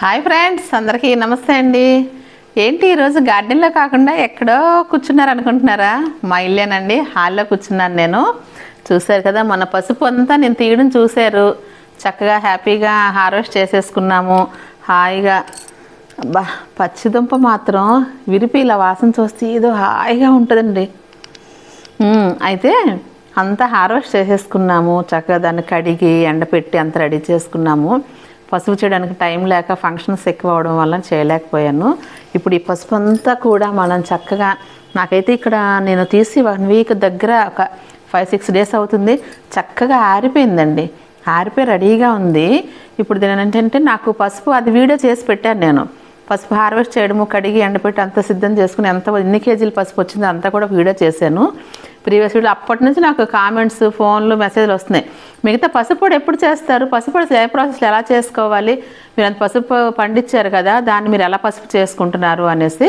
Hi friends అందరికీ నమస్తే అండి. ఏంటి ఈరోజు గార్డెన్లో కాకుండా ఎక్కడో కూర్చున్నారు అనుకుంటున్నారా? మా ఇల్లేనండి హాల్లో కూర్చున్నాను నేను. చూశారు కదా మన పసుపు అంతా నేను తీయడం చూశారు. చక్కగా హ్యాపీగా హార్వెస్ట్ చేసేసుకున్నాము. హాయిగా అబ్బా పచ్చిదుంప మాత్రం విరిపి ఇలా వాసన చూస్తే ఏదో హాయిగా ఉంటుందండి. అయితే అంతా హార్వెస్ట్ చేసేసుకున్నాము. చక్కగా దాన్ని కడిగి ఎండపెట్టి అంత రెడీ చేసుకున్నాము. పసుపు చేయడానికి టైం లేక ఫంక్షన్స్ ఎక్కువ అవడం వల్ల చేయలేకపోయాను. ఇప్పుడు ఈ పసుపు అంతా కూడా మనం చక్కగా నాకైతే ఇక్కడ నేను తీసి వన్ వీక్ దగ్గర ఒక ఫైవ్ సిక్స్ డేస్ అవుతుంది. చక్కగా ఆరిపోయిందండి. ఆరిపోయి రెడీగా ఉంది. ఇప్పుడు దీని ఏంటంటే నాకు పసుపు అది వీడియో చేసి పెట్టాను నేను. పసుపు హార్వెస్ట్ చేయడము కడిగి ఎండపెట్టి అంత సిద్ధం చేసుకుని ఎంత ఎన్ని కేజీలు పసుపు వచ్చిందో అంతా కూడా వీడియో చేశాను. ప్రీవియస్ వీడియో అప్పటి నుంచి నాకు కామెంట్స్ ఫోన్లు మెసేజ్లు వస్తున్నాయి. మిగతా పసుపొడి ఎప్పుడు చేస్తారు? పసుపొడి పొడి ఏ ప్రాసెస్లో ఎలా చేసుకోవాలి? మీరు అంత పసుపు పండించారు కదా దాన్ని మీరు ఎలా పసుపు చేసుకుంటున్నారు అనేసి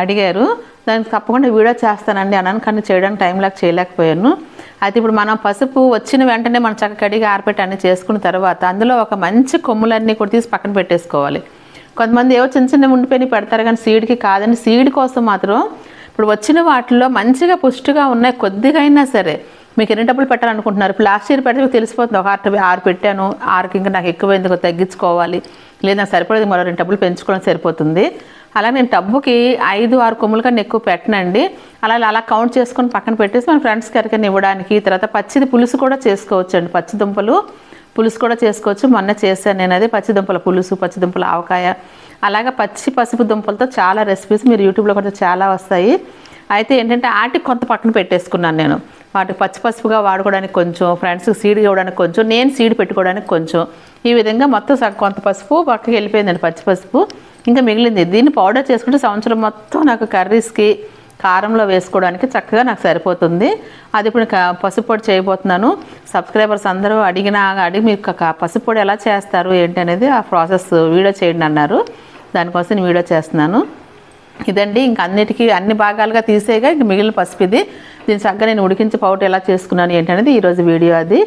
అడిగారు. దానికి తప్పకుండా వీడియో చేస్తానండి. అన్నాను కానీ చేయడానికి టైం లేక చేయలేకపోయాను. అయితే ఇప్పుడు మనం పసుపు వచ్చిన వెంటనే మనం చక్క కడిగి ఆరపెట్టి అన్ని చేసుకున్న తర్వాత అందులో ఒక మంచి కొమ్ములన్నీ కూడా తీసి పక్కన పెట్టేసుకోవాలి. కొంతమంది ఏవో చిన్న చిన్న ఉండిపోయి పెడతారు కానీ సీడ్కి కాదండి. సీడ్ కోసం మాత్రం ఇప్పుడు వచ్చిన వాటిలో మంచిగా పుష్టిగా ఉన్నాయి కొద్దిగా అయినా సరే. మీకు ఎన్ని డబ్బులు పెట్టాలనుకుంటున్నారు? ఇప్పుడు లాస్ట్ ఇయర్ పెడితే మీకు తెలిసిపోతుంది ఒక ఆరు ఆరు పెట్టాను ఆరుకి ఇంకా నాకు ఎక్కువ ఎందుకు తగ్గించుకోవాలి? లేదా నాకు సరిపడేది మరో రెండు డబ్బులు పెంచుకోవడం సరిపోతుంది. అలా నేను టబ్బుకి ఐదు ఆరు కొమ్ములు కన్నా ఎక్కువ పెట్టనండి. అలా అలా కౌంట్ చేసుకొని పక్కన పెట్టేసి మన ఫ్రెండ్స్కి ఎవరికైనా ఇవ్వడానికి తర్వాత పచ్చిది పులుసు కూడా చేసుకోవచ్చు అండి పచ్చి దుంపలు పులుసు కూడా చేసుకోవచ్చు. మొన్న చేశాను నేను అది పచ్చిదుంపల పులుసు పచ్చిదుంపల ఆవకాయ అలాగే పచ్చి పసుపు దుంపలతో చాలా రెసిపీస్ మీరు యూట్యూబ్లో కూడా చాలా వస్తాయి. అయితే ఏంటంటే ఆటికి కొంత పక్కన పెట్టేసుకున్నాను నేను. వాటికి పచ్చి పసుపుగా వాడుకోవడానికి కొంచెం ఫ్రెండ్స్కి సీడ్ ఇవ్వడానికి కొంచెం నేను సీడ్ పెట్టుకోవడానికి కొంచెం. ఈ విధంగా మొత్తం కొంత పసుపు పక్కకి వెళ్ళిపోయిందండి పచ్చి పసుపు. ఇంకా మిగిలింది దీన్ని పౌడర్ చేసుకుంటే సంవత్సరం మొత్తం నాకు కర్రీస్కి కారంలో వేసుకోవడానికి చక్కగా నాకు సరిపోతుంది. అది ఇప్పుడు క- పసుపు పొడి చేయబోతున్నాను. సబ్స్క్రైబర్స్ అందరూ అడిగిన అడిగి మీకు పసుపు పొడి ఎలా చేస్తారు ఏంటి అనేది ఆ ప్రాసెస్ వీడియో చేయండి అన్నారు. దానికోసం నేను వీడియో చేస్తున్నాను. ఇదండి ఇంక అన్నిటికీ అన్ని భాగాలుగా తీసేయగా ఇంక మిగిలిన పసుపు ఇది. దీని చక్కగా నేను ఉడికించి పౌడర్ ఎలా చేసుకున్నాను ఏంటనేది ఈరోజు వీడియో అది.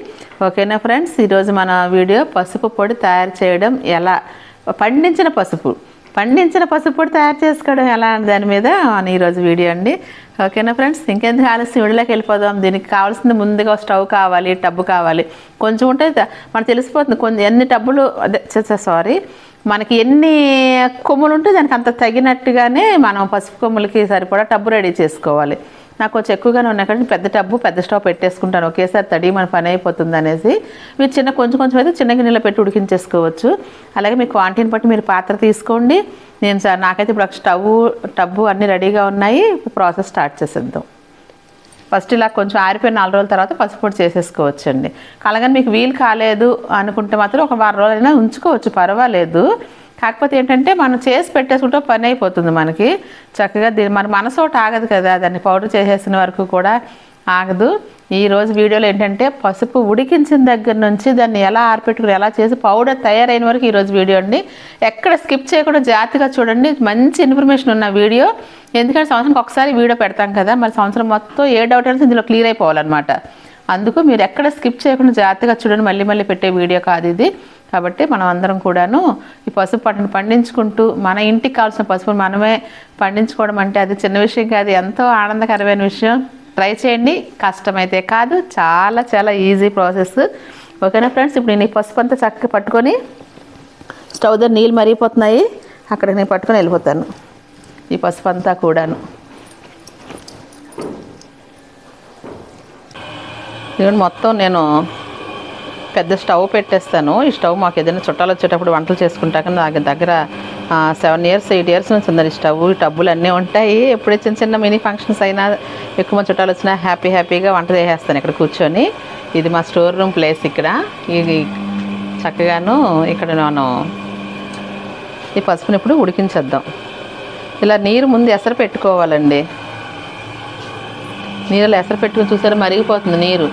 ఓకేనా ఫ్రెండ్స్? ఈరోజు మన వీడియో పసుపు పొడి తయారు చేయడం ఎలా? పండించిన పసుపు. పండించిన పసుపు పొడి తయారు చేసుకోవడం ఎలా దాని మీద ఈరోజు వీడియో అండి. ఓకేనా ఫ్రెండ్స్? ఇంకెందుకు ఆలస్యం? వీడియోలోకి వెళ్ళిపోదాం. దీనికి కావాల్సింది ముందుగా స్టవ్ కావాలి టబ్బు కావాలి. కొంచెం ఉంటే మనకు తెలిసిపోతుంది. కొంచెం ఎన్ని టబ్బులు అదే సారీ. మనకి ఎన్ని కొమ్ములు ఉంటే దానికి అంత తగినట్టుగానే మనం పసుపు కొమ్ములకి సరిపడా టబ్బు రెడీ చేసుకోవాలి. నాకు కొంచెం ఎక్కువగానే ఉన్నాయి కానీ పెద్ద టబ్బు పెద్ద స్టవ్ పెట్టేసుకుంటాను. ఒకేసారి తడి మన పని అయిపోతుంది అనేసి. మీరు చిన్న కొంచెం కొంచెం అయితే చిన్న గిన్నెలో పెట్టి ఉడికించేసుకోవచ్చు. అలాగే మీ క్వాంటిటీని బట్టి మీరు పాత్ర తీసుకోండి. నేను సార్ నాకైతే ఇప్పుడు ఒక స్టవ్ టబ్బు అన్నీ రెడీగా ఉన్నాయి. ప్రాసెస్ స్టార్ట్ చేసేద్దాం. ఫస్ట్ ఇలా కొంచెం ఆరిపోయిన నాలుగు రోజుల తర్వాత పసుపు పొడి చేసేసుకోవచ్చు అండి అలాగని మీకు వీలు కాలేదు అనుకుంటే మాత్రం ఒక వారం రోజులైనా ఉంచుకోవచ్చు పర్వాలేదు. కాకపోతే ఏంటంటే మనం చేసి పెట్టేసుకుంటే పని అయిపోతుంది మనకి. చక్కగా దీని మన మనసు ఒకటి ఆగదు కదా దాన్ని పౌడర్ చేసేసిన వరకు కూడా. ఆగదు. ఈరోజు వీడియోలో ఏంటంటే పసుపు ఉడికించిన దగ్గర నుంచి దాన్ని ఎలా ఆరిపెట్టుకుని ఎలా చేసి పౌడర్ తయారైన వరకు ఈరోజు వీడియో అండి. ఎక్కడ స్కిప్ చేయకుండా జాగ్రత్తగా చూడండి. మంచి ఇన్ఫర్మేషన్ ఉన్న వీడియో. ఎందుకంటే సంవత్సరానికి ఒకసారి వీడియో పెడతాం కదా మరి సంవత్సరం మొత్తం ఏ డౌట్ అయినా ఇందులో క్లియర్ అయిపోవాలన్నమాట. అందుకు మీరు ఎక్కడ స్కిప్ చేయకుండా జాగ్రత్తగా చూడండి. మళ్ళీ మళ్ళీ పెట్టే వీడియో కాదు ఇది. కాబట్టి మనం అందరం కూడాను ఈ పసుపు పంటను పండించుకుంటూ మన ఇంటికి కావాల్సిన పసుపు మనమే పండించుకోవడం అంటే అది చిన్న విషయం కాదు ఎంతో ఆనందకరమైన విషయం. ట్రై చేయండి. కష్టమైతే కాదు. చాలా చాలా ఈజీ ప్రాసెస్ ఓకేనా ఫ్రెండ్స్ ఇప్పుడు నేను ఈ పసుపు అంతా చక్కగా పట్టుకొని స్టవ్ దగ్గర నీళ్ళు మరిగిపోతున్నాయి. అక్కడికి నేను పట్టుకొని వెళ్ళిపోతాను. ఈ పసుపు అంతా కూడాను. ఇవన్నీ మొత్తం నేను పెద్ద స్టవ్ పెట్టేస్తాను. ఈ స్టవ్ మాకు ఏదైనా చుట్టాలు వచ్చేటప్పుడు వంటలు చేసుకుంటాక నాకు దగ్గర సెవెన్ ఇయర్స్ ఎయిట్ ఇయర్స్ నుంచి ఉందండి స్టవ్ టబ్బులు అన్నీ ఉంటాయి. ఎప్పుడే చిన్న చిన్న మినీ ఫంక్షన్స్ అయినా ఎక్కువ మంది చుట్టాలు వచ్చినా హ్యాపీ హ్యాపీగా వంట చేసేస్తాను ఇక్కడ కూర్చొని. ఇది మా స్టోర్ రూమ్ ప్లేస్ ఇక్కడ. ఇది చక్కగాను ఇక్కడ నేను ఈ పసుపుని ఇప్పుడు ఉడికించేద్దాం. ఇలా నీరు ముందు ఎసరు పెట్టుకోవాలండి. నీళ్ళలో ఎసరు పెట్టుకుని చూసారా మరిగిపోతుంది నీరు.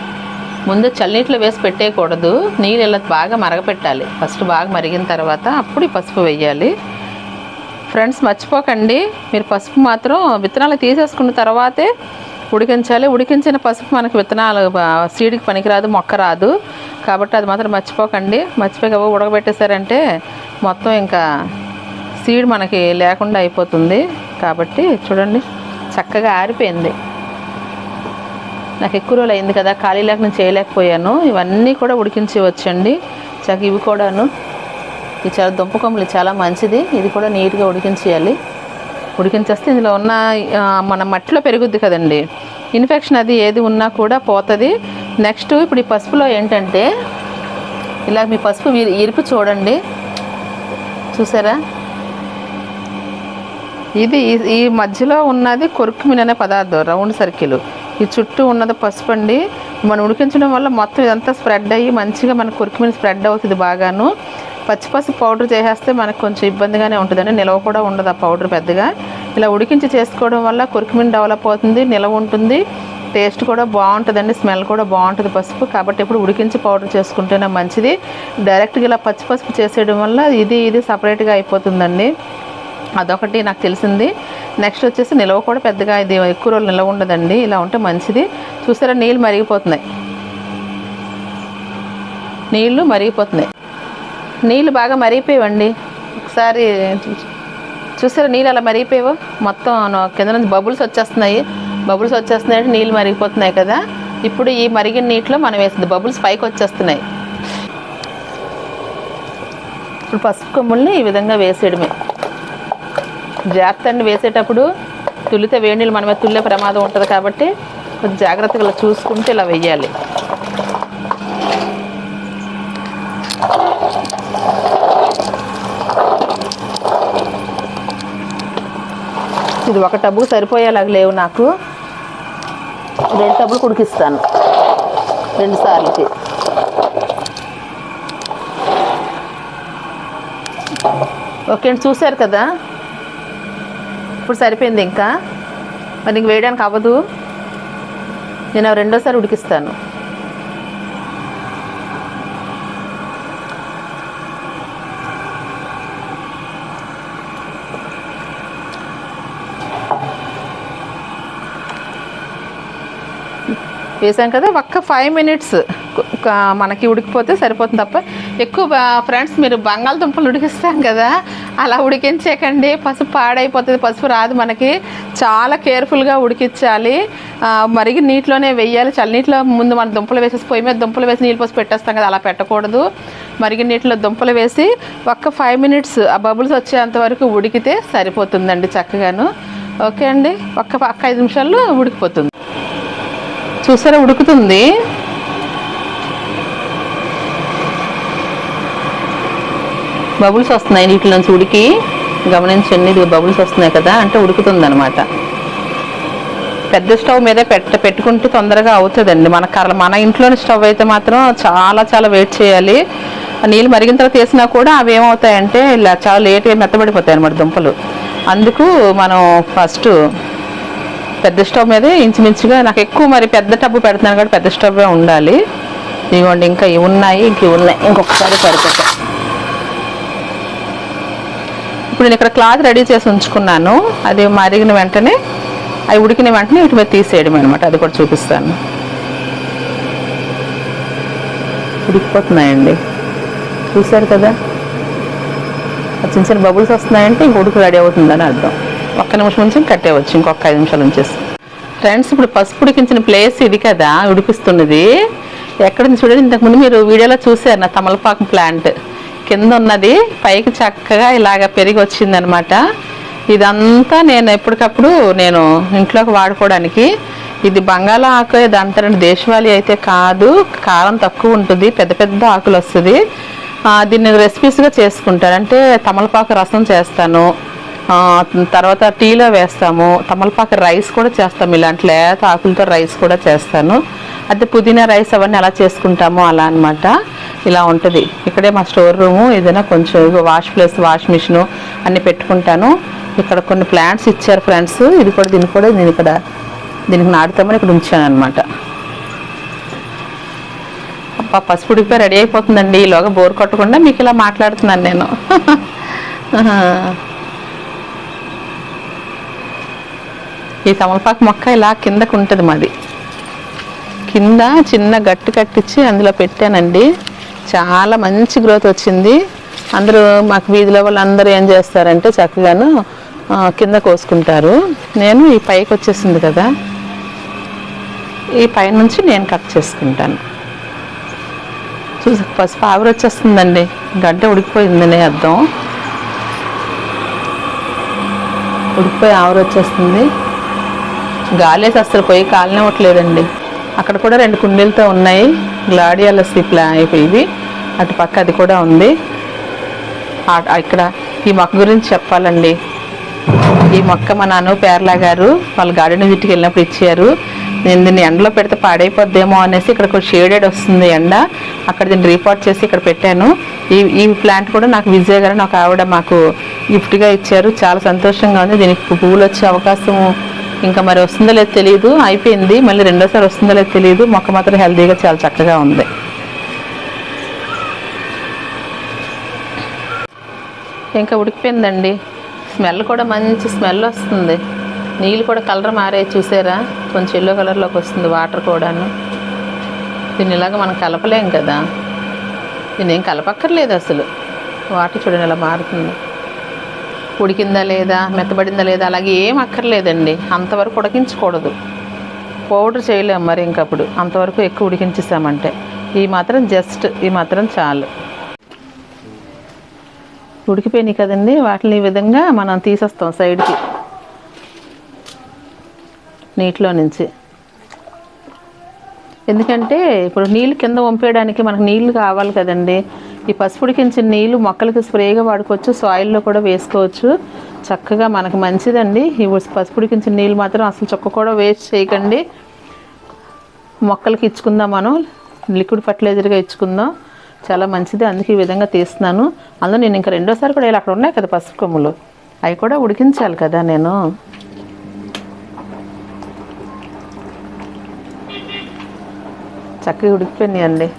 ముందు చల్లనీటిలో వేసి పెట్టేయకూడదు. నీళ్ళు ఇలా బాగా మరగపెట్టాలి. ఫస్ట్ బాగా మరిగిన తర్వాత అప్పుడు పసుపు వేయాలి. ఫ్రెండ్స్ మర్చిపోకండి. మీరు పసుపు మాత్రం విత్తనాలు తీసేసుకున్న తర్వాతే ఉడికించాలి. ఉడికించిన పసుపు మనకి విత్తనాలు సీడికి సీడ్కి పనికిరాదు మొక్క రాదు కాబట్టి అది మాత్రం మర్చిపోకండి. మర్చిపోయి ఉడకబెట్టేశారంటే మొత్తం ఇంకా సీడ్ మనకి లేకుండా అయిపోతుంది. కాబట్టి చూడండి చక్కగా ఆరిపోయింది. నాకు ఎక్కువ రోజులు అయింది కదా ఖాళీ లేక నేను చేయలేకపోయాను. ఇవన్నీ కూడా ఉడికించి వచ్చండి. చక్క ఇవి కూడాను. ఇది చాలా దుంప కొమ్మలు చాలా మంచిది. ఇది కూడా నీట్గా ఉడికించేయాలి. ఉడికించేస్తే ఇందులో ఉన్న మన మట్టిలో పెరుగుద్ది కదండి. ఇన్ఫెక్షన్ అది ఏది ఉన్నా కూడా పోతుంది. నెక్స్ట్ ఇప్పుడు ఈ పసుపులో ఏంటంటే ఇలా మీ పసుపు ఇరుపు చూడండి. చూసారా? ఇది ఈ- ఈ మధ్యలో ఉన్నది కొరుకుమిన్ అనే పదార్థం రౌండ్ సర్కిల్. ఈ చుట్టూ ఉన్నది పసుపు అండి. మనం ఉడికించడం వల్ల మొత్తం ఇదంతా స్ప్రెడ్ అయ్యి మంచిగా మనకు కొరుకుమిన్ స్ప్రెడ్ అవుతుంది బాగాను. పచ్చి పసుపు పౌడర్ చేసేస్తే మనకు కొంచెం ఇబ్బందిగానే ఉంటుందండి. నిలవ కూడా ఉండదు ఆ పౌడర్ పెద్దగా. ఇలా ఉడికించి చేసుకోవడం వల్ల కొరికిమిన్ డెవలప్ అవుతుంది నిలవ ఉంటుంది. టేస్ట్ కూడా బాగుంటుందండి స్మెల్ కూడా బాగుంటుంది పసుపు. కాబట్టి ఇప్పుడు ఉడికించి పౌడర్ చేసుకుంటేనే మంచిది. డైరెక్ట్గా ఇలా పచ్చి పసుపు చేసేయడం వల్ల ఇది ఇది సపరేట్గా అయిపోతుందండి. అదొకటి నాకు తెలిసింది. నెక్స్ట్ వచ్చేసి నిలవ కూడా పెద్దగా ఇది ఎక్కువ రోజులు నిలవ ఉండదండి. ఇలా ఉంటే మంచిది. చూసారా నీళ్ళు మరిగిపోతున్నాయి. నీళ్ళు మరిగిపోతున్నాయి. నీళ్ళు బాగా మరిగిపోయావండి. ఒకసారి చూసారా నీళ్ళు అలా మరిగిపోయావు? మొత్తం కింద నుంచి బబుల్స్ వచ్చేస్తున్నాయి. బబుల్స్ వచ్చేస్తున్నాయి అంటే నీళ్ళు మరిగిపోతున్నాయి కదా. ఇప్పుడు ఈ మరిగిన నీటిలో మనం వేసింది బబుల్స్ పైకి వచ్చేస్తున్నాయి. ఇప్పుడు పసుపు కొమ్ముల్ని ఈ విధంగా వేసేయడమే. జాగ్రత్త అండి వేసేటప్పుడు తులితే వేడి నీళ్ళు మన తుల్లే ప్రమాదం ఉంటుంది కాబట్టి కొంచెం జాగ్రత్తగా ఇలా ఇలా వెయ్యాలి. ఇది ఒక టబ్బు సరిపోయేలాగా లేవు నాకు. రెండు టబ్బులు కుడికిస్తాను రెండు సార్లకి. ఓకే అండి చూశారు కదా? ఇప్పుడు సరిపోయింది ఇంకా. మరి ఇంక వేయడానికి అవ్వదు. నేను రెండోసారి ఉడికిస్తాను. వేసాం కదా ఒక్క ఫైవ్ మినిట్స్ మనకి ఉడికిపోతే సరిపోతుంది తప్ప ఎక్కువ ఫ్రెండ్స్ మీరు బంగాళదుంపలు ఉడికిస్తాం కదా అలా ఉడికించకండి. పసుపు పాడైపోతుంది పసుపు రాదు మనకి. చాలా కేర్ఫుల్గా ఉడికించాలి. మరిగి నీటిలోనే వెయ్యాలి చల్లనీటిలో ముందు మనం దుంపలు వేసేసి పొయ్యి మీద దుంపలు వేసి నీళ్ళు పోసి పెట్టేస్తాం కదా అలా పెట్టకూడదు. మరిగి నీటిలో దుంపలు వేసి ఒక్క ఫైవ్ మినిట్స్ ఆ బబుల్స్ వచ్చేంత వరకు ఉడికితే సరిపోతుందండి చక్కగాను. ఓకే అండి? ఒక్క ఒక్క ఐదు నిమిషాల్లో ఉడికిపోతుంది. చూసారా ఉడుకుతుంది. బబుల్స్ వస్తున్నాయి నీటి నుంచి ఉడికి గమనించండి ఇది బబుల్స్ వస్తున్నాయి కదా అంటే ఉడుకుతుంది అనమాట పెద్ద స్టవ్ మీదే పెట్ట పెట్టుకుంటే తొందరగా అవుతుందండి. మన కర్ర మన ఇంట్లోని స్టవ్ అయితే మాత్రం చాలా చాలా వెయిట్ చేయాలి. ఆ నీళ్ళు మరిగిన తర్వాత వేసినా కూడా అవి ఏమవుతాయంటే ఇలా చాలా లేట్గా మెత్తబడిపోతాయి అనమాట దుంపలు. అందుకు మనం ఫస్ట్ పెద్ద స్టవ్ మీదే ఇంచుమించుగా నాకు ఎక్కువ మరి పెద్ద టబ్బు పెడుతున్నాను కాబట్టి పెద్ద స్టవ్వే ఉండాలి. ఇదిగోండి ఇంకా ఇవి ఉన్నాయి ఇంక ఇవి ఉన్నాయి. ఇంకొకసారి పెడతా ఇప్పుడు నేను ఇక్కడ క్లాత్ రెడీ చేసి ఉంచుకున్నాను. అది మరిగిన వెంటనే అవి ఉడికిన వెంటనే వీటి మీద తీసేయడం అనమాట అది కూడా చూపిస్తాను. ఉడికిపోతున్నాయండి. చూశారు కదా? చిన్న చిన్న బబుల్స్ వస్తున్నాయంటే ఇంక ఉడుకు రెడీ అవుతుందని అర్థం. ఒక్క నిమిషం నుంచి కట్టేయవచ్చు. ఇంకొక ఐదు నిమిషాలు ఉంచేసి. ఫ్రెండ్స్ ఇప్పుడు పసుపు ఉడికించిన ప్లేస్ ఇది కదా? ఉడికిస్తున్నది. ఎక్కడ చూడండి. ఇంతకుముందు మీరు వీడియోలో చూశారు నా తమలపాకు ప్లాంట్. కింద ఉన్నది పైకి చక్కగా ఇలాగ పెరిగి వచ్చిందనమాట ఇదంతా నేను ఎప్పటికప్పుడు నేను ఇంట్లోకి వాడుకోవడానికి. ఇది బంగాళా ఆకు ఇది దేశవాళీ అయితే కాదు కారం తక్కువ ఉంటుంది పెద్ద పెద్ద ఆకులు వస్తుంది. దీన్ని రెసిపీస్గా చేసుకుంటాను. అంటే తమలపాకు రసం చేస్తాను. తర్వాత టీలో వేస్తాము. తమలపాకు రైస్ కూడా చేస్తాము. ఇలాంటి లేత ఆకులతో రైస్ కూడా చేస్తాను. అదే పుదీనా రైస్ అవన్నీ ఎలా చేసుకుంటామో అలా అనమాట ఇలా ఉంటుంది. ఇక్కడే మా స్టోర్ రూము ఏదైనా కొంచెం వాష్ ప్లేస్ వాష్ మిషను అన్ని పెట్టుకుంటాను. ఇక్కడ కొన్ని ప్లాంట్స్ ఇచ్చారు ఫ్రెండ్స్. ఇది కూడా దీన్ని కూడా నేను ఇక్కడ దీనికి నాటుతామని ఇక్కడ ఉంచాను అనమాట అబ్బా పసుపు రెడీ అయిపోతుందండి. ఈలోగా బోర్ కొట్టకుండా మీకు ఇలా మాట్లాడుతున్నాను నేను. ఈ తమలపాకు మొక్క ఇలా కిందకు ఉంటుంది మాది. కింద చిన్న గట్టు కట్టించి అందులో పెట్టానండి. చాలా మంచి గ్రోత్ వచ్చింది. అందరూ మాకు వీధిలో వాళ్ళందరూ ఏం చేస్తారంటే చక్కగాను కింద కోసుకుంటారు. నేను ఈ పైకి వచ్చేసింది కదా. ఈ పై నుంచి నేను కట్ చేసుకుంటాను. చూసి పసుపు ఆవిరి వచ్చేస్తుందండి. గడ్డ ఉడికిపోయిందనే అర్థం. ఉడికిపోయి ఆవిరి వచ్చేస్తుంది. గాలేసి అసలు పొయ్యి కాలనివ్వట్లేదండి. అక్కడ కూడా రెండు కుండీలతో ఉన్నాయి. గ్లాడియాలసి ప్లా ఇవి అటు పక్క అది కూడా ఉంది. ఇక్కడ ఈ మొక్క గురించి చెప్పాలండి. ఈ మొక్క మా నాన్న పేర్లా గారు వాళ్ళ గార్డెన్ విజిట్కి వెళ్ళినప్పుడు ఇచ్చారు. నేను దీన్ని ఎండలో పెడితే పాడైపోద్దేమో అనేసి ఇక్కడ కొంచెం షేడెడ్ వస్తుంది ఎండ. అక్కడ దీన్ని రిపోర్ట్ చేసి ఇక్కడ పెట్టాను. ఈ ఈ ప్లాంట్ కూడా నాకు విజయ గారు నాకు ఆవిడ మాకు గిఫ్ట్గా ఇచ్చారు. చాలా సంతోషంగా ఉంది. దీనికి పువ్వులు వచ్చే అవకాశం ఇంకా మరి వస్తుందో లేదో తెలియదు అయిపోయింది. మళ్ళీ రెండోసారి వస్తుందో లేదో తెలియదు మొక్క మాత్రం హెల్తీగా చాలా చక్కగా ఉంది. ఇంకా ఉడికిపోయిందండి. స్మెల్ కూడా మంచి స్మెల్ వస్తుంది. నీళ్ళు కూడా కలర్ మారే చూసారా? కొంచెం ఎల్లో కలర్లోకి వస్తుంది వాటర్ కూడాను. దీన్ని ఇలాగ మనం కలపలేం కదా. దీన్ని ఏం కలపక్కర్లేదు అసలు. వాటర్ చూడండి ఇలా మారుతుంది. ఉడికిందా లేదా మెత్తబడిందా లేదా అలాగే ఏం అక్కర్లేదండి. అంతవరకు ఉడికించకూడదు. పౌడర్ చేయలేము మరి ఇంకప్పుడు. అంతవరకు ఎక్కువ ఉడికించేసామంటే. ఈ మాత్రం జస్ట్ ఈ మాత్రం చాలు. ఉడికిపోయినాయి కదండి. వాటిని ఈ విధంగా మనం తీసేస్తాం సైడ్కి. నీటిలో నుంచి. ఎందుకంటే ఇప్పుడు నీళ్ళు కింద వంపేయడానికి మనకు నీళ్ళు కావాలి కదండి. ఈ పసుపు ఉడికించిన నీళ్ళు మొక్కలకి స్ప్రేగా వాడుకోవచ్చు సాయిల్లో కూడా వేసుకోవచ్చు. చక్కగా మనకు మంచిదండి. ఈ పసుపు ఉడికించిన నీళ్ళు మాత్రం అసలు చొక్క కూడా వేస్ట్ చేయకండి. మొక్కలకి ఇచ్చుకుందాం మనం. లిక్విడ్ ఫర్టిలైజర్గా ఇచ్చుకుందాం. చాలా మంచిది. అందుకే ఈ విధంగా తీస్తున్నాను. అందులో నేను ఇంకా రెండోసారి కూడా ఇలా అక్కడ ఉన్నాయి కదా పసుపు కొమ్ములు. అవి కూడా ఉడికించాలి కదా నేను. చక్కగా ఉడికిపోయినాయండి.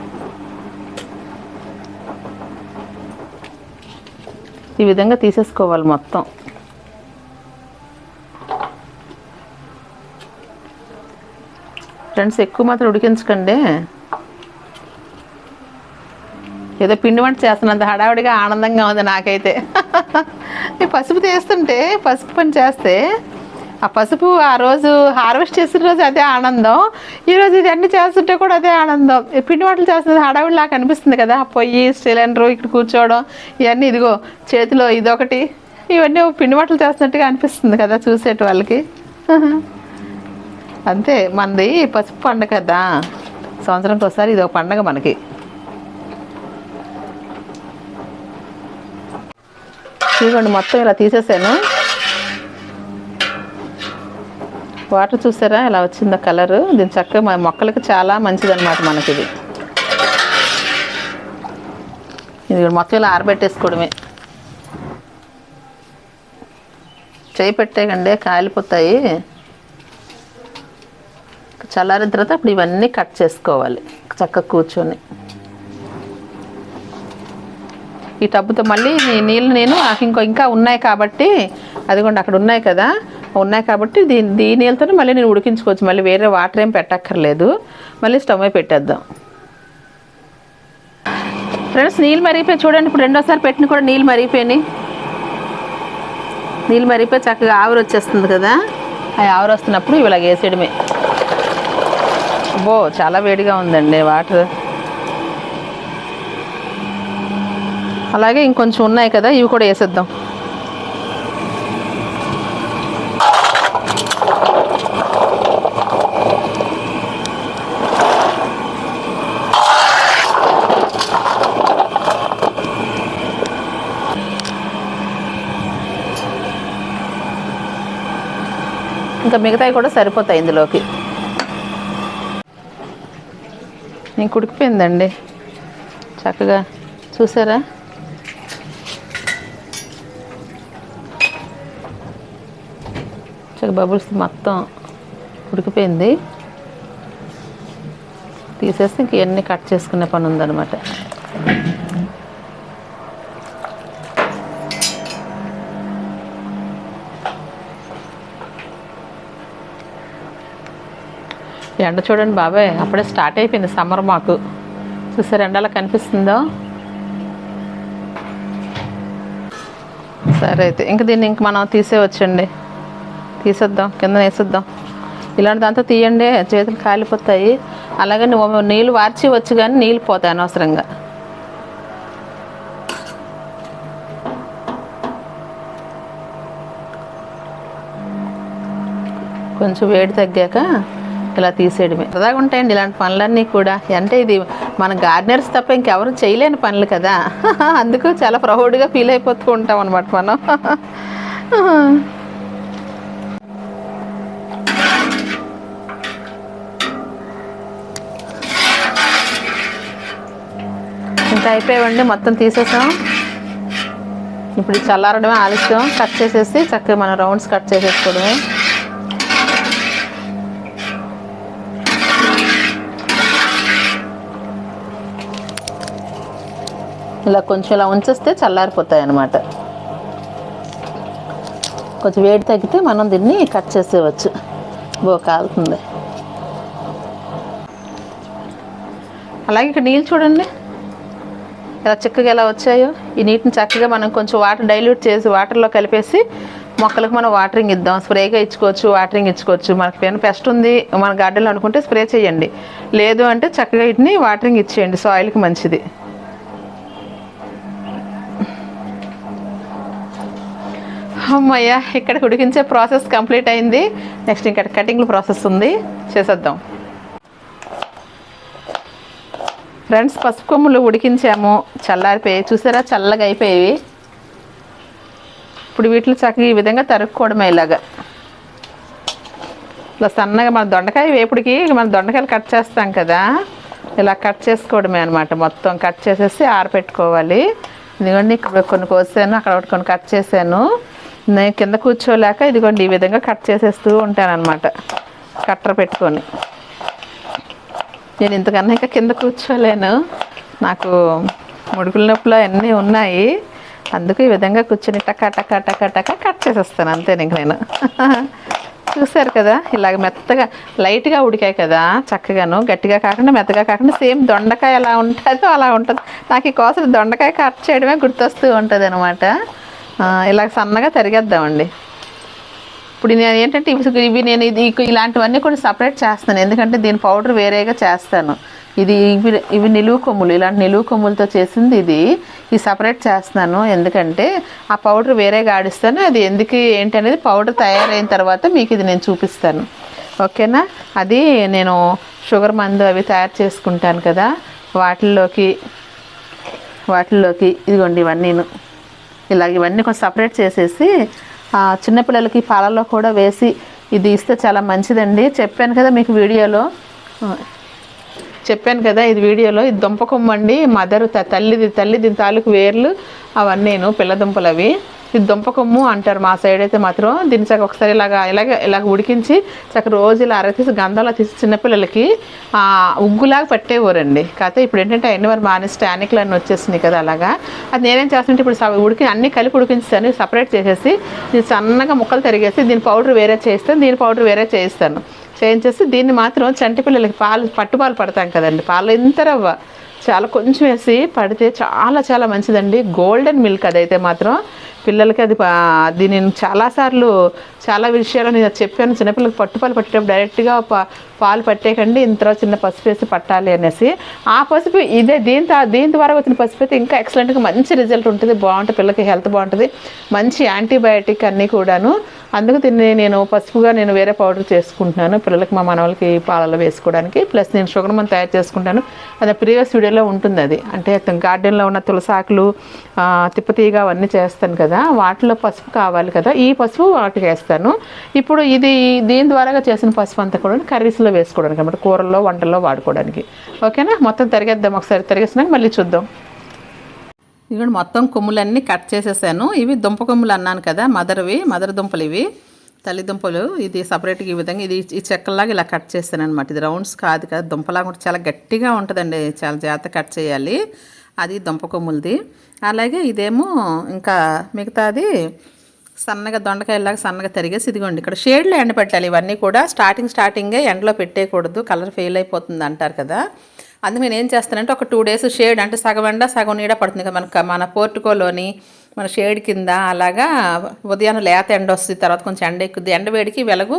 ఈ విధంగా తీసేసుకోవాలి మొత్తం. ఫ్రెండ్స్ ఎక్కువ మాత్రం ఉడికించకండి. ఏదో పిండి వంట చేస్తున్నంత హడావిడిగా ఆనందంగా ఉంది నాకైతే. ఈ పసుపు తీస్తుంటే పసుపు పని చేస్తే ఆ పసుపు ఆ రోజు హార్వెస్ట్ చేసిన రోజు అదే ఆనందం. ఈరోజు ఇది చేస్తుంటే కూడా అదే ఆనందం. పిండి వంటలు చేస్తున్నది హడావిడిలా కనిపిస్తుంది కదా. పొయ్యి సిలిండరు ఇక్కడ కూర్చోవడం ఇవన్నీ ఇదిగో చేతిలో ఇదొకటి. ఇవన్నీ పిండి వంటలు చేస్తున్నట్టుగా అనిపిస్తుంది కదా చూసేటి వాళ్ళకి. అంతే మనది పసుపు పండుగ కదా. సంవత్సరానికి ఒకసారి ఇది ఒక పండగ మనకి. ఇదిగోండి మొత్తం ఇలా తీసేసాను. వాటర్ చూసారా? ఇలా వచ్చిందో కలరు. దీని చక్కగా మన మొక్కలకి చాలా మంచిదన్నమాట మనకి ఇది. ఇది మొత్తం ఇలా ఆరబెట్టేసుకోవడమే. చేయి పెట్టేయండి కాలిపోతాయి. చల్లారిన తర్వాత అప్పుడు ఇవన్నీ కట్ చేసుకోవాలి. చక్కగా కూర్చొని. ఈ టబ్బుతో మళ్ళీ ఈ నీళ్ళు నేను ఇంకో ఇంకా ఉన్నాయి కాబట్టి అదిగోండి అక్కడ ఉన్నాయి కదా. ఉన్నాయి కాబట్టి దీని దీని నీళ్ళతో మళ్ళీ నేను ఉడికించుకోవచ్చు. మళ్ళీ వేరే వాటర్ ఏం పెట్టక్కర్లేదు. మళ్ళీ స్టవ్ మీద పెట్టేద్దాం. ఫ్రెండ్స్ నీళ్ళు మరిగిపోయి చూడండి. ఇప్పుడు రెండోసారి పెట్టిన కూడా నీళ్ళు మరిగిపోయినాయి. నీళ్ళు మరిగిపోయి చక్కగా ఆవిరి వచ్చేస్తుంది కదా. అవి ఆవిరి వస్తున్నప్పుడు ఇవి వేసేయడమే. బో చాలా వేడిగా ఉందండి వాటర్ అలాగే ఇంకొంచెం ఉన్నాయి కదా ఇవి కూడా వేసేద్దాం. ఇంకా మిగతావి కూడా సరిపోతాయి ఇందులోకి. ఇంక ఉడికిపోయిందండి చక్కగా చూసారా? చక్కగా బబుల్స్ మొత్తం ఉడికిపోయింది. తీసేస్తే ఇంక ఇవన్నీ కట్ చేసుకునే పని ఉందన్నమాట. ఎండ చూడండి బాబాయ్. అప్పుడే స్టార్ట్ అయిపోయింది సమ్మర్ మాకు. చూసారు ఎండ అలా కనిపిస్తుందో? సరే అయితే ఇంక దీన్ని ఇంక మనం తీసేవచ్చండి తీసేద్దాం కింద వేసేద్దాం. ఇలాంటి దాంతో తీయండి చేతులు కాలిపోతాయి. అలాగే నువ్వు నీళ్ళు వార్చి వచ్చు కానీ నీళ్ళు పోతాయి అనవసరంగా. కొంచెం వేడి తగ్గాక ఇలా తీసేయడమే. సరదాగా ఉంటాయండి ఇలాంటి పనులన్నీ కూడా. అంటే ఇది మన గార్డెనర్స్ తప్ప ఇంకెవరు చేయలేని పనులు కదా. అందుకు చాలా ప్రౌడ్గా ఫీల్ అయిపోతూ ఉంటాం అనమాట మనం. ఇంత అయిపోయావండి మొత్తం తీసేసాం. ఇప్పుడు చల్లారడమే ఆలస్యం. కట్ చేసేసి చక్కగా మనం రౌండ్స్ కట్ చేసేసుకోవడమే. ఇలా కొంచెం ఇలా ఉంచేస్తే చల్లారిపోతాయి అన్నమాట. కొంచెం వేడి తగ్గితే మనం దీన్ని కట్ చేసేవచ్చు బో కాలుతుంది. అలాగే ఇక్కడ నీళ్ళు చూడండి. ఎలా చక్కగా ఎలా వచ్చాయో. ఈ నీటిని చక్కగా మనం కొంచెం వాటర్ డైల్యూట్ చేసి వాటర్లో కలిపేసి మొక్కలకు మనం వాటరింగ్ ఇద్దాం. స్ప్రేగా ఇచ్చుకోవచ్చు వాటరింగ్ ఇచ్చుకోవచ్చు. మనకి పైన పెస్ట్ ఉంది మన గార్డెన్లో అనుకుంటే స్ప్రే చేయండి. లేదు అంటే చక్కగా వీటిని వాటరింగ్ ఇచ్చేయండి. సాయిల్కి మంచిది. అమ్మయ్య ఇక్కడ ఉడికించే ప్రాసెస్ కంప్లీట్ అయింది. నెక్స్ట్ ఇక్కడ కటింగ్ ప్రాసెస్ ఉంది. చేసేద్దాం. ఫ్రెండ్స్ పసుపు కొమ్ములు ఉడికించాము. చల్లారిపోయి చూసారా? చల్లగా అయిపోయేవి. ఇప్పుడు వీటిని చక్కగా ఈ విధంగా తరుక్కోవడమే ఇలాగా. ఇలా సన్నగా మన దొండకాయ వేపుడికి మన దొండకాయలు కట్ చేస్తాం కదా. ఇలా కట్ చేసుకోవడమే అనమాట మొత్తం. కట్ చేసేసి ఆరపెట్టుకోవాలి. ఎందుకంటే ఇక్కడ కొన్ని కోసాను అక్కడ ఒకటి కొన్ని కట్ చేశాను. నేను కింద కూర్చోలేక ఇదిగోండి ఈ విధంగా కట్ చేసేస్తూ ఉంటానన్నమాట. కట్టర్ పెట్టుకొని. నేను ఇంతకన్నా ఇంకా కింద కూర్చోలేను. నాకు ముడుకుల నొప్పులు అన్నీ ఉన్నాయి. అందుకు ఈ విధంగా కూర్చొని టక టక టక టక కట్ చేసేస్తాను. అంతే ఇంక నేను. చూసారు కదా? ఇలాగ మెత్తగా లైట్గా ఉడికాయి కదా? చక్కగాను గట్టిగా కాకుండా మెత్తగా కాకుండా సేమ్ దొండకాయ ఎలా ఉంటుందో అలా ఉంటుంది. నాకు ఈ కోసం దొండకాయ కట్ చేయడమే గుర్తొస్తూ ఉంటుంది అనమాట ఇలా సన్నగా తరిగేద్దామండి. ఇప్పుడు నేను ఏంటంటే ఇవి ఇవి నేను ఇది ఇలాంటివన్నీ కూడా సపరేట్ చేస్తాను. ఎందుకంటే దీని పౌడర్ వేరేగా చేస్తాను. ఇది ఇవి ఇవి నిలువు కొమ్ములు ఇలాంటి నిలువు కొమ్ములతో చేసింది ఇది. ఇది సపరేట్ చేస్తున్నాను. ఎందుకంటే ఆ పౌడర్ వేరేగా ఆడిస్తాను. అది ఎందుకు ఏంటనేది పౌడర్ తయారైన తర్వాత మీకు ఇది నేను చూపిస్తాను. ఓకేనా? అది నేను షుగర్ మందు అవి తయారు చేసుకుంటాను కదా. వాటిల్లోకి వాటిల్లోకి ఇదిగోండి ఇవన్నీను. ఇలాగ ఇవన్నీ కొంచెం సపరేట్ చేసేసి చిన్నపిల్లలకి పాలల్లో కూడా వేసి ఇది ఇస్తే చాలా మంచిదండి. చెప్పాను కదా మీకు వీడియోలో. చెప్పాను కదా ఇది వీడియోలో. ఇది దుంపకొమ్మండి మదరు మదర్ తల్లిది తల్లి దీని తాలూకు వేర్లు అవన్నీ పిల్ల దుంపలు అవి ఇది దుంప కొమ్ము అంటారు మా సైడ్ అయితే మాత్రం. దీన్ని చక్క ఒకసారి ఇలాగా ఇలాగ ఇలాగ ఉడికించి చక్క రోజు ఇలా అరతీసి గంధంలో తీసి చిన్నపిల్లలకి ఆ, ఉగ్గులాగా పట్టేవారండి. కాకపోతే ఇప్పుడు ఏంటంటే అన్ని మరి మానే స్టానిక్లు అన్నీ వచ్చేసినాయి కదా అలాగా. అది నేనేం చేస్తుంటే ఇప్పుడు ఉడికి అన్ని కలిపి ఉడికించాను సపరేట్ చేసేసి దీన్ని సన్నగా ముక్కలు తరిగేసి దీని పౌడర్ వేరే చేస్తాను. దీని పౌడర్ వేరే చేయిస్తాను చేయించేసి దీన్ని మాత్రం చంటి పిల్లలకి పాలు పట్టుపాలు పడతాం కదండి. పాలు ఎంత రవ్వ. చాలా కొంచెం వేసి పడితే చాలా చాలా మంచిదండి. గోల్డెన్ మిల్క్ అదైతే మాత్రం. పిల్లలకి అది పా- అది నేను చాలాసార్లు చాలా విషయాలు నేను చెప్పాను. చిన్నపిల్లలకి పట్టుపాలు పట్టేటప్పుడు డైరెక్ట్గా పాలు పట్టేయకండి ఇంత చిన్న పసుపు వేసి పట్టాలి అనేసి. ఆ పసుపు ఇదే దీంతో దీని ద్వారా వచ్చిన పసుపు అయితే ఇంకా ఎక్సలెంట్గా మంచి రిజల్ట్ ఉంటుంది. బాగుంటుంది. పిల్లలకి హెల్త్ బాగుంటుంది. మంచి యాంటీబయాటిక్ అన్నీ కూడాను. అందుకు దీన్ని నేను పసుపుగా నేను వేరే పౌడర్ చేసుకుంటున్నాను. పిల్లలకి మా మనవాళ్ళకి పాలలో వేసుకోవడానికి. ప్లస్ నేను షుగర్ మనం తయారు చేసుకుంటాను. అది ప్రీవియస్ వీడియోలో ఉంటుంది అది. అంటే గార్డెన్లో ఉన్న తులసాకులు తిప్పతీగా తిప్పతీగ అవన్నీ చేస్తాను కదా. వాటిలో పసుపు కావాలి కదా ఈ పసుపు వాటికి వేస్తాను. ఇప్పుడు ఇది దీని ద్వారాగా చేసిన పసుపు అంతా కూడా కర్రీస్లో వేసుకోవడానికి అనమాట కూరల్లో వంటల్లో వాడుకోవడానికి. ఓకేనా? మొత్తం తరిగేద్దాం ఒకసారి తరిగేసినాక మళ్ళీ చూద్దాం. ఇక్కడ మొత్తం కొమ్ములన్నీ కట్ చేసేసాను. ఇవి దుంప కొమ్ములు అన్నాను కదా మదర్వి మదర్ దుంపలు ఇవి. తల్లి దుంపలు ఇది సపరేట్గా ఈ విధంగా ఇది ఈ చెక్కలాగా ఇలా కట్ చేస్తాను అనమాట ఇది రౌండ్స్ కాదు కదా దుంపలాగా కూడా చాలా గట్టిగా ఉంటుందండి చాలా జాగ్రత్త కట్ చేయాలి. అది దుంప కొమ్ములది అలాగే ఇదేమో ఇంకా మిగతాది సన్నగా దొండకాయలాగా సన్నగా తరిగేసి ఇదిగోండి ఇక్కడ షేడ్లో ఎండ పెట్టాలి. ఇవన్నీ కూడా స్టార్టింగ్ స్టార్టింగే ఎండలో పెట్టేయకూడదు. కలర్ ఫెయిల్ అయిపోతుంది అంటారు కదా. అందుకు నేను ఏం చేస్తానంటే ఒక టూ డేస్ షేడ్ అంటే సగం ఎండ సగం నీడ పడుతుంది కదా. మనకు మన పోర్టుకోలోని మన షేడ్ కింద అలాగా ఉదయాన్నే లేత ఎండ వస్తుంది తర్వాత కొంచెం ఎండ ఎక్కుద్ది. ఎండ వేడికి వెలుగు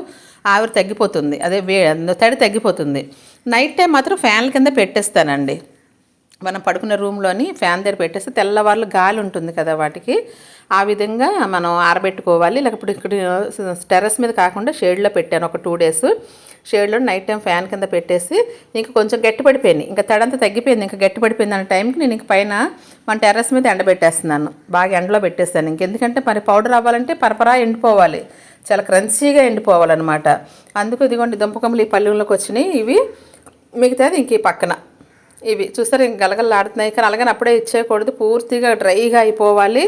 ఆవిరి తగ్గిపోతుంది. అదే వే తడి తగ్గిపోతుంది. నైట్ టైం మాత్రం ఫ్యాన్ల కింద పెట్టేస్తానండి. మనం పడుకునే రూమ్లోని ఫ్యాన్ దగ్గర పెట్టేస్తే తెల్లవారులు గాలి ఉంటుంది కదా వాటికి. ఆ విధంగా మనం ఆరబెట్టుకోవాలి. లేకపోతే ఇక్కడ టెర్రస్ మీద కాకుండా షేడ్లో పెట్టాను ఒక టూ డేస్. షేడ్లో నైట్ టైం ఫ్యాన్ కింద పెట్టేసి ఇంకా కొంచెం గట్టిపడిపోయింది. ఇంకా తడంతా తగ్గిపోయింది. ఇంకా గట్టిపడిపోయింది అనే టైంకి నేను ఇంక పైన మన టెర్రస్ మీద ఎండబెట్టేస్తున్నాను. బాగా ఎండలో పెట్టేస్తాను ఇంకెందుకంటే మరి పౌడర్ అవ్వాలంటే పరపరా ఎండిపోవాలి. చాలా క్రంచీగా ఎండిపోవాలన్నమాట. అందుకు ఇదిగోండి దుంపకమ్మలు ఈ పల్లెల్లోకి వచ్చినాయి. ఇవి మిగతాది ఇంక ఈ పక్కన. ఇవి చూస్తారు ఇంక గలగలలాడుతున్నాయి కానీ అలాగని అప్పుడే ఇచ్చేయకూడదు. పూర్తిగా డ్రైగా అయిపోవాలి.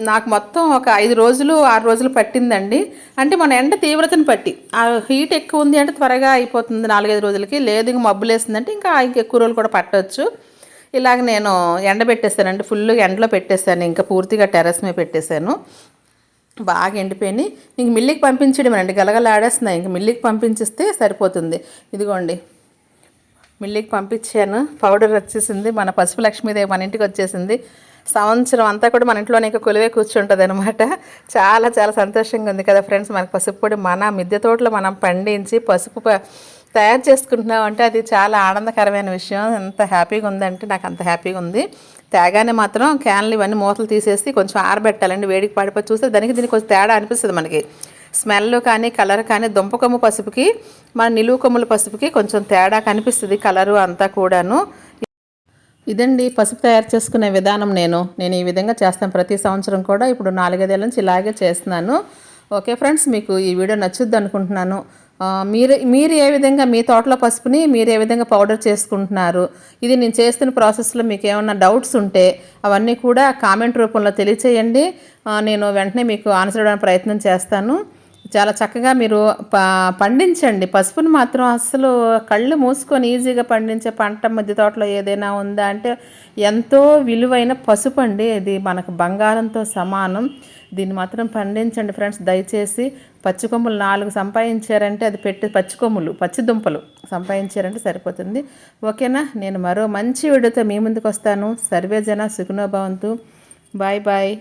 నాకు మొత్తం ఒక ఐదు రోజులు ఆరు రోజులు పట్టిందండి. అంటే మన ఎండ తీవ్రతను బట్టి. ఆ హీట్ ఎక్కువ ఉంది అంటే త్వరగా అయిపోతుంది నాలుగైదు రోజులకి. లేదు ఇంక మబ్బులు వేసిందంటే ఇంకా ఇంక ఎక్కువ రోజులు కూడా పట్టవచ్చు ఇలాగ నేను ఎండ ఫుల్గా ఎండలో పెట్టేస్తాను ఇంకా పూర్తిగా టెర్రస్ మీద పెట్టేశాను. బాగా ఎండిపోయి ఇంక మిల్లికి పంపించడం అండి గలగలాడేస్తున్నాయి. ఇంక మిల్లికి పంపించిస్తే సరిపోతుంది. ఇదిగోండి. మిల్లికి పంపించాను. పౌడర్ వచ్చేసింది. మన పసుపు లక్ష్మీదేవి మన ఇంటికి వచ్చేసింది. సంవత్సరం అంతా కూడా మన ఇంట్లోనే ఇంకా కొలివే కూర్చుంటుంది అనమాట చాలా చాలా సంతోషంగా ఉంది కదా ఫ్రెండ్స్. మనకు పసుపు పొడి మన మిద్దె తోటలో మనం పండించి పసుపు తయారు చేసుకుంటున్నాం అంటే అది చాలా ఆనందకరమైన విషయం. ఎంత హ్యాపీగా ఉందంటే నాకు అంత హ్యాపీగా ఉంది. తేగానే మాత్రం క్యాన్లు ఇవన్నీ మూతలు తీసేసి కొంచెం ఆరబెట్టాలండి. వేడికి పడిపోయి చూస్తే దానికి దీనికి కొంచెం తేడా అనిపిస్తుంది మనకి. స్మెల్ కానీ కలర్ కానీ దుంపకొమ్ము పసుపుకి మన నిలువు కొమ్ముల పసుపుకి కొంచెం తేడా కనిపిస్తుంది కలరు అంతా కూడాను. ఇదండి పసుపు తయారు చేసుకునే విధానం నేను. నేను ఈ విధంగా చేస్తాను ప్రతి సంవత్సరం కూడా. ఇప్పుడు నాలుగైదేళ్ళ నుంచి ఇలాగే చేస్తున్నాను. ఓకే ఫ్రెండ్స్ మీకు ఈ వీడియో నచ్చుద్ది అనుకుంటున్నాను. మీరు మీరు ఏ విధంగా మీ తోటలో పసుపుని మీరు ఏ విధంగా పౌడర్ చేసుకుంటున్నారు? ఇది నేను చేస్తున్న ప్రాసెస్లో మీకు ఏమన్నా డౌట్స్ ఉంటే అవన్నీ కూడా కామెంట్ రూపంలో తెలియచేయండి. నేను వెంటనే మీకు ఆన్సర్ ఇవ్వడానికి ప్రయత్నం చేస్తాను. చాలా చక్కగా మీరు పండించండి. పసుపుని మాత్రం అస్సలు కళ్ళు మూసుకొని ఈజీగా పండించే పంట మధ్య తోటలో ఏదైనా ఉందా అంటే ఎంతో విలువైన పసుపు అండి. ఇది మనకు బంగారంతో సమానం. దీన్ని మాత్రం పండించండి ఫ్రెండ్స్. దయచేసి పచ్చి కొమ్ములు నాలుగు సంపాదించారంటే అది పెట్టి పచ్చి కొమ్ములు పచ్చి దుంపలు సంపాదించారంటే సరిపోతుంది. ఓకేనా? నేను మరో మంచి వీడియోతో మీ ముందుకు వస్తాను. సర్వేజన సుఖనోభవంతు. Bye bye.